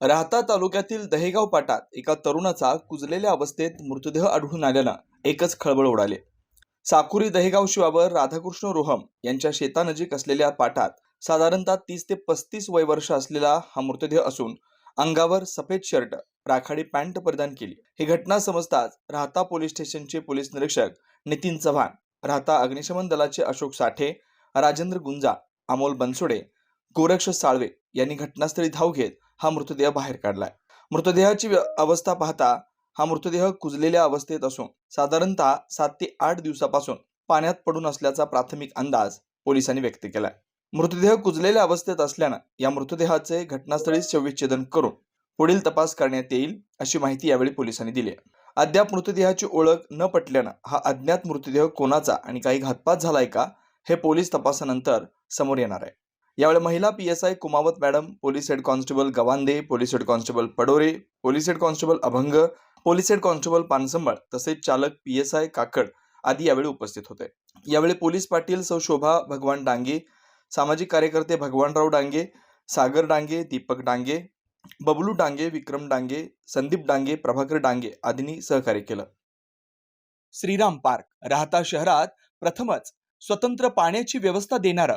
राहता तालुक्यातील दहेगाव पाटात एका तरुणाचा कुजलेल्या अवस्थेत मृतदेह आढळून आल्यानं एकच खळबळ उडाले. साकुरी दहेगाव शिवावर राधाकृष्ण रोहम यांच्या शेतानजीक असलेल्या पाटात साधारणतः तीस ते पस्तीस वय वर्ष असलेला हा मृतदेह असून अंगावर सफेद शर्ट राखाडी पॅन्ट परिधान केली. ही घटना समजताच राहता पोलीस स्टेशनचे पोलीस निरीक्षक नितीन चव्हाण राहता अग्निशमन दलाचे अशोक साठे राजेंद्र गुंजा अमोल बनसोडे गोरक्ष साळवे यांनी घटनास्थळी धाव घेत हा मृतदेह बाहेर काढलाय. मृतदेहाची अवस्था पाहता हा मृतदेह कुजलेल्या अवस्थेत असून साधारणतः सात ते आठ दिवसापासून पाण्यात पडून असल्याचा प्राथमिक अंदाज पोलिसांनी व्यक्त केलाय. मृतदेह कुजलेल्या अवस्थेत असल्यानं या मृतदेहाचे घटनास्थळी शवविच्छेदन करून पुढील तपास करण्यात येईल अशी माहिती यावेळी पोलिसांनी दिली आहे. अद्याप मृतदेहाची ओळख न पटल्यानं हा अज्ञात मृतदेह कोणाचा आणि काही घातपात झालाय का हे पोलीस तपासानंतर समोर येणार आहे. यावेळी महिला P S I Kumawat madam police head constable Gawande police head constable Padore police head constable Abhang police head constable Pansambal तसेच चालक पी एस आय काकड आदी यावेळी उपस्थित होते. यावेळी पोलीस पाटील सौ शोभा भगवान डांगे सामाजिक कार्यकर्ते भगवानराव डांगे सागर डांगे दीपक डांगे बबलू डांगे विक्रम डांगे संदीप डांगे प्रभाकर डांगे आदींनी सहकार्य केलं. श्रीराम पार्क राहता शहरात प्रथमच स्वतंत्र पाण्याची व्यवस्था देणारं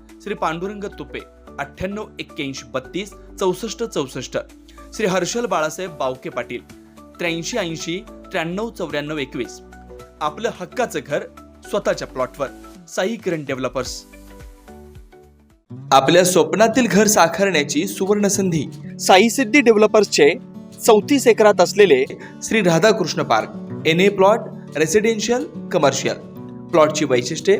श्री पांडुरंग तुपे अठ्ठ्याण्णव एक्क्याऐंशी बत्तीस चौसष्ट चौसष्ट. श्री हर्षल बाळासाहेब बावके पाटील त्र्याऐंशी ऐंशी त्र्याण्णव चौऱ्याण्णव एकवीस. आपलं हक्काचं घर स्वतःच्या प्लॉटवर साई किरण डेव्हलपर्स आपल्या स्वप्नातील घर साकारण्याची सुवर्ण संधी साई सिद्धी डेव्हलपर्सचे चौतीस एकरात असलेले Shri Radhakrishna park N A plot residential commercial प्लॉटची वैशिष्ट्ये